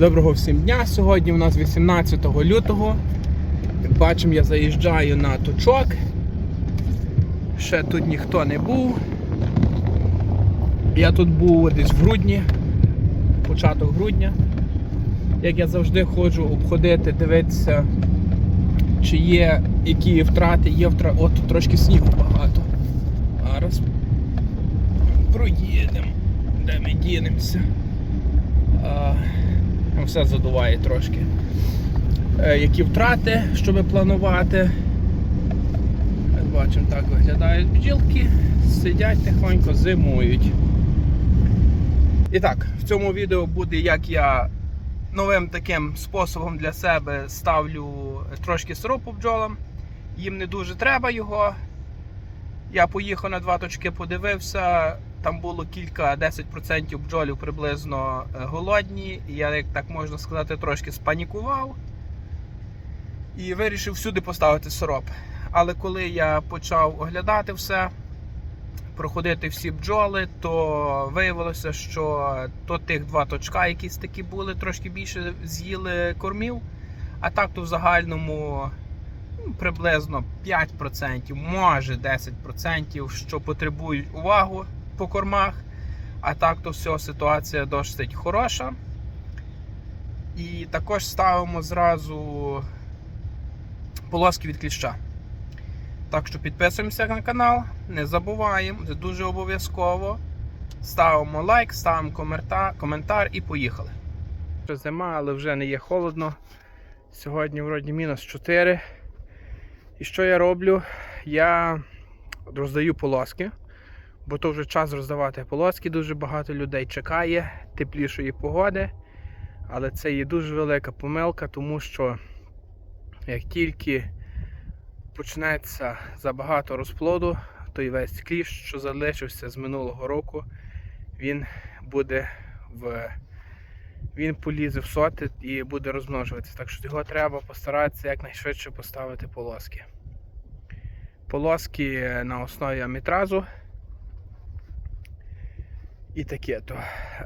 Доброго всім дня! Сьогодні у нас 18 лютого. Як бачимо, я заїжджаю на точок. Ще тут ніхто не був. Я тут був десь в грудні, початок грудня. Як я завжди ходжу обходити, дивитися, чи є які втрати, є втрати. От тут трошки снігу багато. Зараз проїдемо, де ми дінемося. Ну, все задуває трошки. Е, які втрати, щоб планувати. Бачимо, так виглядають бджілки, сидять тихонько, зимують. І так, в цьому відео буде, як я новим таким способом для себе ставлю трошки сиропу бджолам. Їм не дуже треба його. Я поїхав на два точки, подивився. Там було кілька 10% бджолів приблизно е, голодні. І я, як так можна сказати, трошки спанікував і вирішив всюди поставити сироп. Але коли я почав оглядати все, проходити всі бджоли, то виявилося, що то тих два точка, якісь такі були, трошки більше з'їли кормів. А так то в загальному ну, приблизно 5%, може 10%, що потребують увагу по кормах. А так то все, ситуація досить хороша. І також ставимо зразу полоски від кліща. Так що підписуємося на канал, не забуваємо, це дуже обов'язково. Ставимо лайк, ставимо коментар, коментар і поїхали. Зима, але вже не є холодно. Сьогодні вроді мінус 4. І що я роблю? Я роздаю полоски, бо то вже час роздавати полоски. Дуже багато людей чекає теплішої погоди. Але це є дуже велика помилка, тому що як тільки почнеться забагато розплоду, то й весь кліщ, що залишився з минулого року, він буде в. Він полізе в соти і буде розмножуватися. Так що його треба постаратися якнайшвидше поставити полоски. Полоски на основі амітразу. І таке то.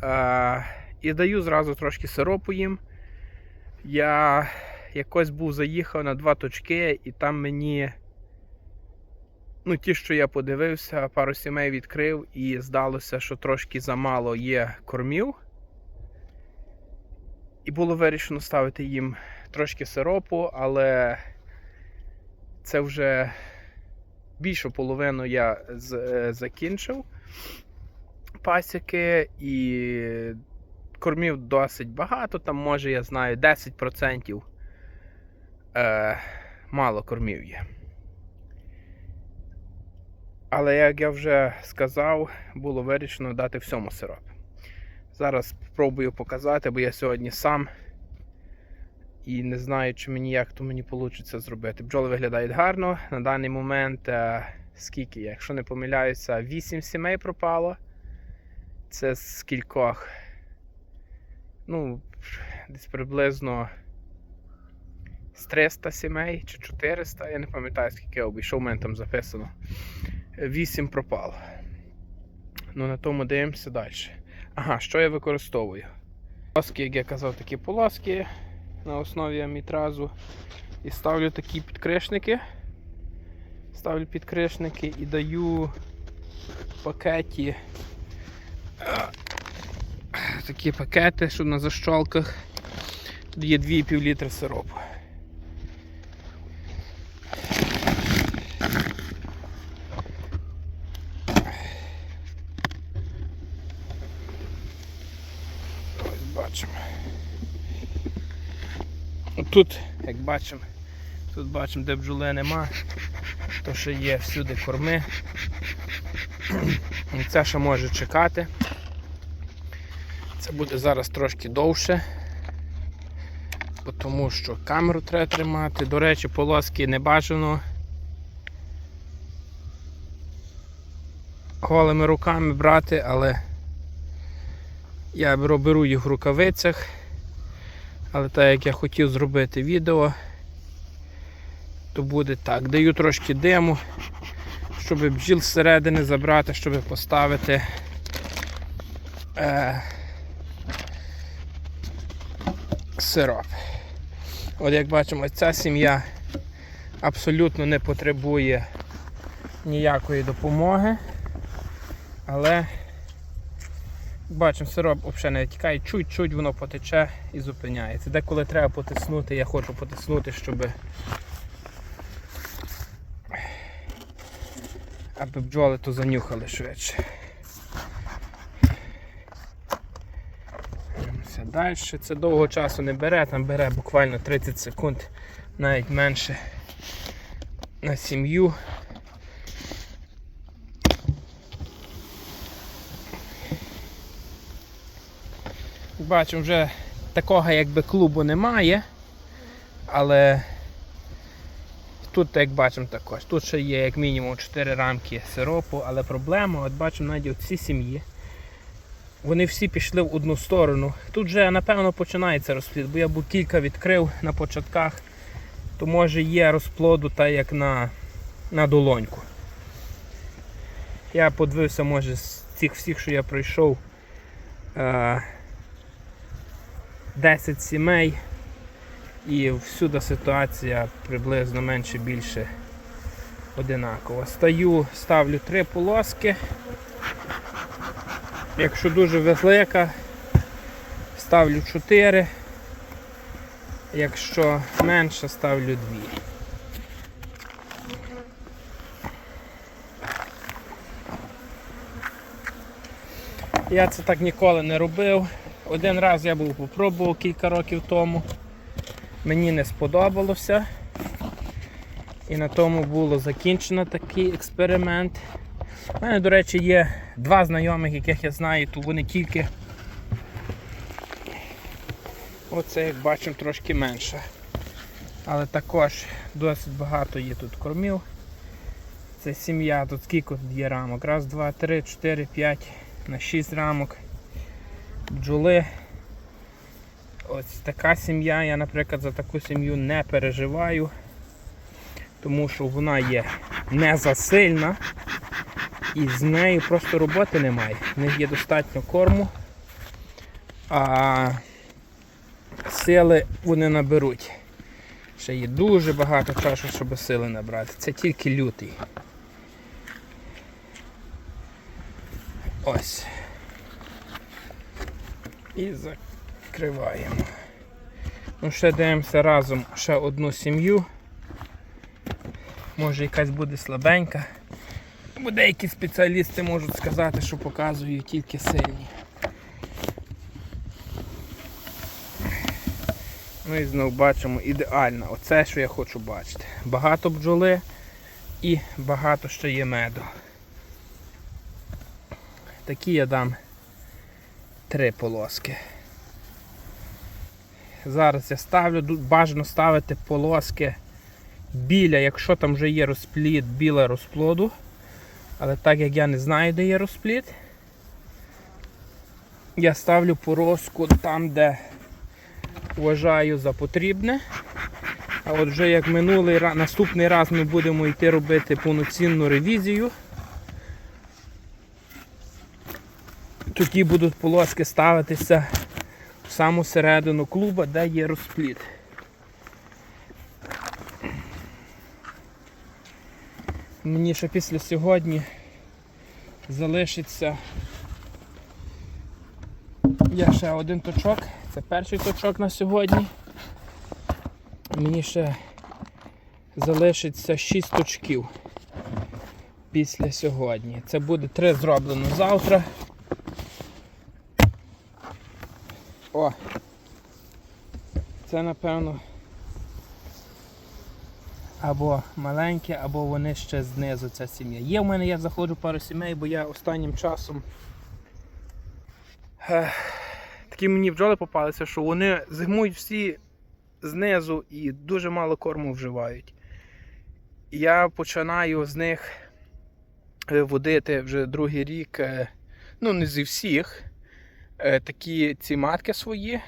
А, і даю зразу трошки сиропу їм. Я якось був заїхав на два точки, і там мені, ну, ті, що я подивився, пару сімей відкрив, і здалося, що трошки замало є кормів. І було вирішено ставити їм трошки сиропу, але це вже більшу половину я е, закінчив пасіки і кормів досить багато, там може я знаю 10% е, мало кормів є. Але як я вже сказав, було вирішено дати всьому сироп. Зараз спробую показати, бо я сьогодні сам і не знаю, чи мені як то мені вийде зробити. Бджоли виглядають гарно. На даний момент, е, скільки, якщо не помиляюся, 8 сімей пропало. Це з кількох. Ну, десь приблизно з 300 сімей чи 400, я не пам'ятаю, скільки я обійшов, у мене там записано. 8 пропало. Ну, на тому дивимося далі. Ага, що я використовую? Полоски, як я казав, такі полоски на основі амітразу. І ставлю такі підкришники. Ставлю підкришники і даю пакеті такі пакети, щоб на защолках Тут є 2,5 літри сиропу. Ось бачимо. Тут, як бачимо, тут бачимо, де бджоли нема, то ще є всюди корми. Це ще може чекати. Це буде зараз трошки довше, тому що камеру треба тримати. До речі, полоски не бажано голими руками брати, але я беру їх в рукавицях. Але так як я хотів зробити відео, то буде так. Даю трошки диму, щоб бджіл зсередини забрати, щоб поставити е, сироп. От як бачимо, ця сім'я абсолютно не потребує ніякої допомоги. Але бачимо, сироп взагалі не витікає, чуть-чуть воно потече і зупиняється. Деколи треба потиснути, я хочу потиснути, щоб аби бджоли то занюхали швидше. Далі це довго часу не бере, там бере буквально 30 секунд, навіть менше на сім'ю. Бачимо, вже такого якби клубу немає, але тут, як бачимо, також. Тут ще є як мінімум 4 рамки сиропу, але проблема, от бачимо, навіть ці сім'ї. Вони всі пішли в одну сторону. Тут вже напевно починається розплід, бо я був кілька відкрив на початках, то може є розплоду так як на, на долоньку. Я подивився, може, з цих всіх, що я пройшов, е, 10 сімей і всюди ситуація приблизно менше більше одинакова. Стаю, ставлю три полоски. Якщо дуже велика, ставлю 4. Якщо менше, ставлю 2. Я це так ніколи не робив. Один раз я був попробував кілька років тому. Мені не сподобалося. І на тому було закінчено такий експеримент. У мене, до речі, є два знайомих, яких я знаю, то вони тільки. Оце, як бачимо, трошки менше. Але також досить багато є тут кормів. Це сім'я, тут скільки тут є рамок? Раз, два, три, чотири, п'ять, на шість рамок. Бджоли. Ось така сім'я, я, наприклад, за таку сім'ю не переживаю, тому що вона є не засильна і з нею просто роботи немає. В них є достатньо корму, а сили вони наберуть. Ще є дуже багато часу, щоб сили набрати. Це тільки лютий. Ось. І закриваємо. Ну, ще дивимося разом ще одну сім'ю. Може якась буде слабенька. Бо деякі спеціалісти можуть сказати, що показують тільки сильні. Ну і знову бачимо ідеально. Оце, що я хочу бачити. Багато бджоли і багато ще є меду. Такі я дам три полоски. Зараз я ставлю, бажано ставити полоски біля, якщо там вже є розплід біля розплоду. Але так як я не знаю, де є розплід, я ставлю пороску там, де вважаю за потрібне. А от вже як минулий раз, наступний раз ми будемо йти робити повноцінну ревізію. Тоді будуть полоски ставитися в саму середину клуба, де є розплід. Мені ще після сьогодні залишиться я ще один точок, це перший точок на сьогодні. Мені ще залишиться 6 точків після сьогодні. Це буде 3 зроблено завтра. О! Це напевно або маленькі, або вони ще знизу ця сім'я. Є в мене, я заходжу пару сімей, бо я останнім часом Ех, такі мені бджоли попалися, що вони зимують всі знизу і дуже мало корму вживають. Я починаю з них е, водити вже другий рік, е, ну не зі всіх, е, такі ці матки свої.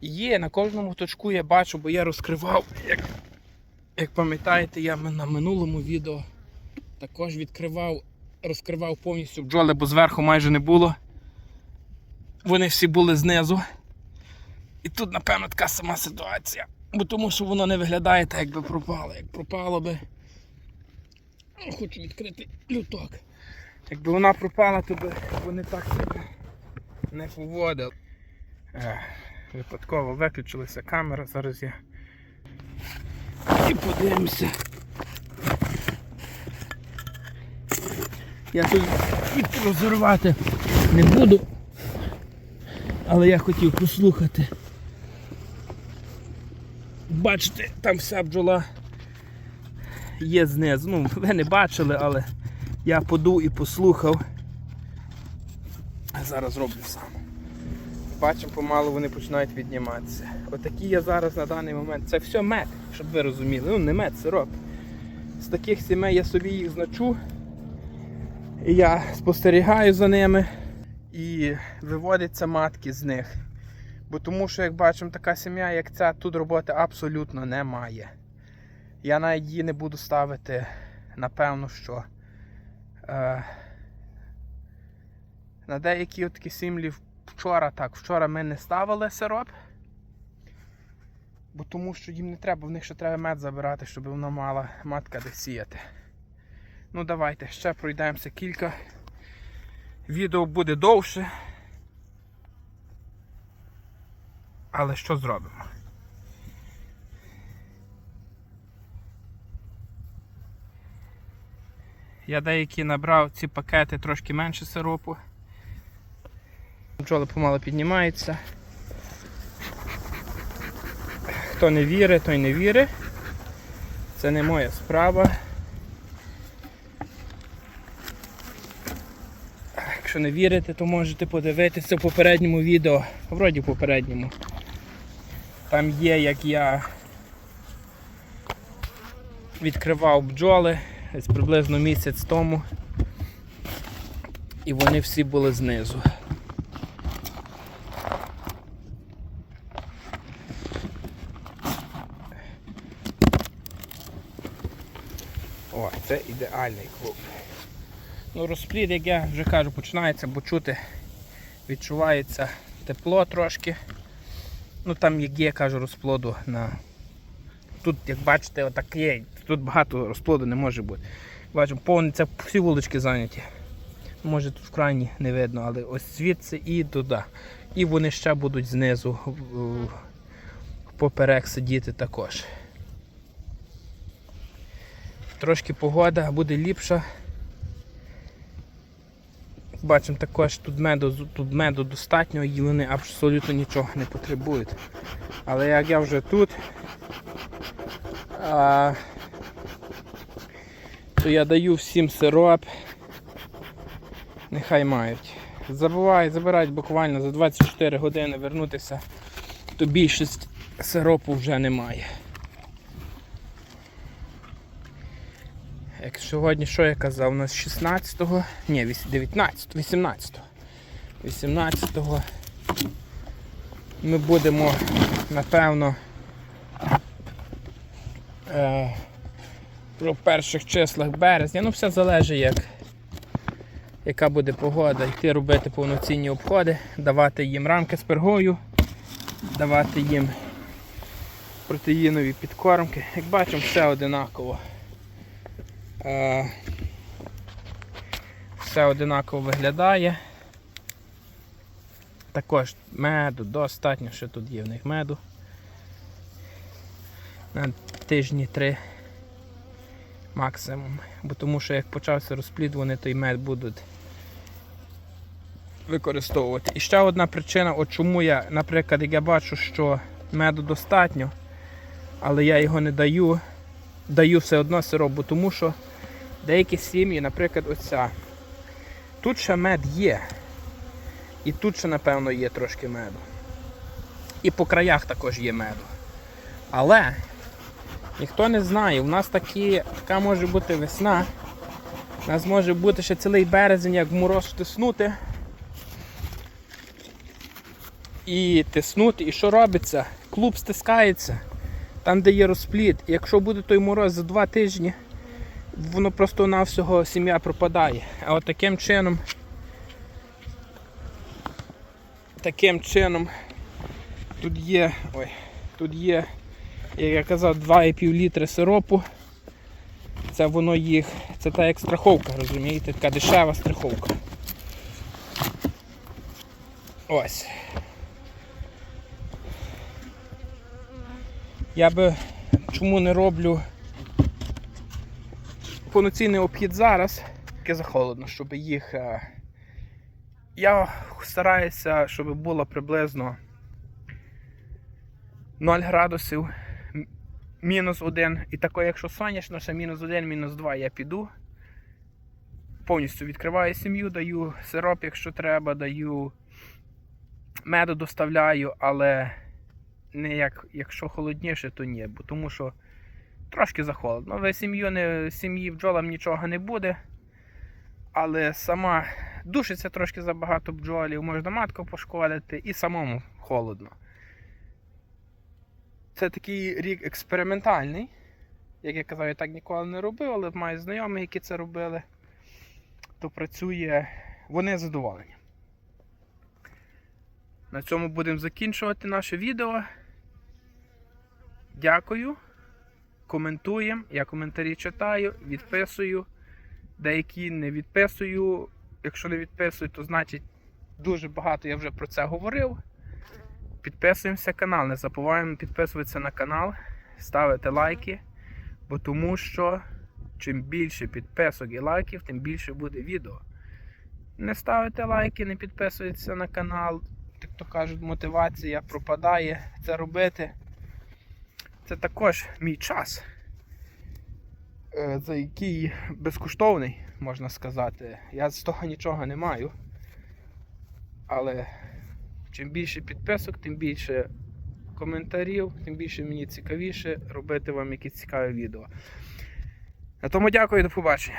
Є, на кожному точку я бачу, бо я розкривав, як, як пам'ятаєте, я на минулому відео також відкривав, розкривав повністю бджоли, бо зверху майже не було. Вони всі були знизу. І тут, напевно, така сама ситуація. Бо тому що воно не виглядає так, якби пропало. Як пропало би. Хочу відкрити люток. Якби вона пропала, то би вони так себе не поводили. Ех, Випадково виключилася камера, зараз я і подивимося. Я тут розірвати не буду, але я хотів послухати. Бачите, там вся бджола є знизу. Ну, ви не бачили, але я подув і послухав. Зараз роблю сам. Бачимо, помалу вони починають відніматися. Отакі я зараз на даний момент. Це все мед, щоб ви розуміли. Ну, не мед, сироп. З таких сімей я собі їх значу. І я спостерігаю за ними і виводяться матки з них. Бо тому що, як бачимо, така сім'я, як ця, тут роботи абсолютно немає. Я навіть її не буду ставити, напевно, що е, на деякі такі сім'ї вчора так, вчора ми не ставили сироп. Бо тому що їм не треба, в них ще треба мед забирати, щоб вона мала матка де сіяти. Ну давайте ще пройдемося кілька. Відео буде довше. Але що зробимо? Я деякі набрав ці пакети трошки менше сиропу. Бджоли помало піднімаються. Хто не вірить, той не вірить. Це не моя справа. Якщо не вірите, то можете подивитися в попередньому відео. Вроді в попередньому. Там є, як я відкривав бджоли десь приблизно місяць тому. І вони всі були знизу. О, це ідеальний клуб. Ну, розплід, як я вже кажу, починається, бо чути, відчувається тепло трошки. Ну там як є, кажу, розплоду на. Тут, як бачите, отак є. Тут багато розплоду не може бути. Бачимо, повністю всі вулички зайняті. Може тут в крайні не видно, але ось звідси і туди. І вони ще будуть знизу поперек сидіти також. Трошки погода буде ліпша. Бачимо також тут меду, тут меду достатньо і вони абсолютно нічого не потребують. Але як я вже тут, а, то я даю всім сироп. Нехай мають. Забувають, забирають буквально за 24 години вернутися, то більшість сиропу вже немає. Як сьогодні, що я казав, у нас 16-го, ні, 19, 18. 18-го ми будемо, напевно, е, про перших числах березня. Ну, все залежить, як, яка буде погода. Йти робити повноцінні обходи, давати їм рамки з пергою, давати їм протеїнові підкормки. Як бачимо, все одинаково. Е, Все одинаково виглядає. Також меду достатньо, що тут є в них меду. На тижні три максимум. Бо тому що як почався розплід, вони той мед будуть використовувати. І ще одна причина, от чому я, наприклад, як я бачу, що меду достатньо, але я його не даю, даю все одно сироп, бо тому що деякі сім'ї, наприклад, оця. Тут ще мед є. І тут ще, напевно, є трошки меду. І по краях також є меду. Але ніхто не знає, у нас такі, така може бути весна. У нас може бути ще цілий березень, як мороз тиснути. І тиснути. І що робиться? Клуб стискається там, де є розплід. І якщо буде той мороз за два тижні, воно просто на всього сім'я пропадає. А от таким чином, таким чином, Тут є. Ой, тут є, як я казав, 2,5 літри сиропу. Це воно їх. Це та як страховка, розумієте? Така дешева страховка. Ось. Я би чому не роблю повноцінний обхід зараз, таке захолодно, щоб їх. е, Я стараюся, щоб було приблизно 0 градусів, мінус 1. І таке, якщо сонячно, ще мінус 1, мінус 2 я піду. Повністю відкриваю сім'ю, даю сироп, якщо треба, даю меду доставляю, але не як, якщо холодніше, то ні, бо тому що трошки захолодно. Ви сім'ю не сім'ї бджолам нічого не буде. Але сама душиться трошки забагато бджолів, можна матку пошкодити і самому холодно. Це такий рік експериментальний. Як я казав, я так ніколи не робив, але маю знайомих, які це робили. То працює, вони задоволені. На цьому будемо закінчувати наше відео. Дякую. Коментуємо. Я коментарі читаю, відписую. Деякі не відписую. Якщо не відписую, то значить дуже багато я вже про це говорив. Підписуємося канал, не забуваємо підписуватися на канал, ставити лайки, бо тому що чим більше підписок і лайків, тим більше буде відео. Не ставите лайки, не підписуєтеся на канал, як то кажуть, мотивація пропадає це робити. Це також мій час, е, за який безкоштовний, можна сказати. Я з того нічого не маю. Але чим більше підписок, тим більше коментарів, тим більше мені цікавіше робити вам якісь цікаві відео. На тому дякую і до побачення.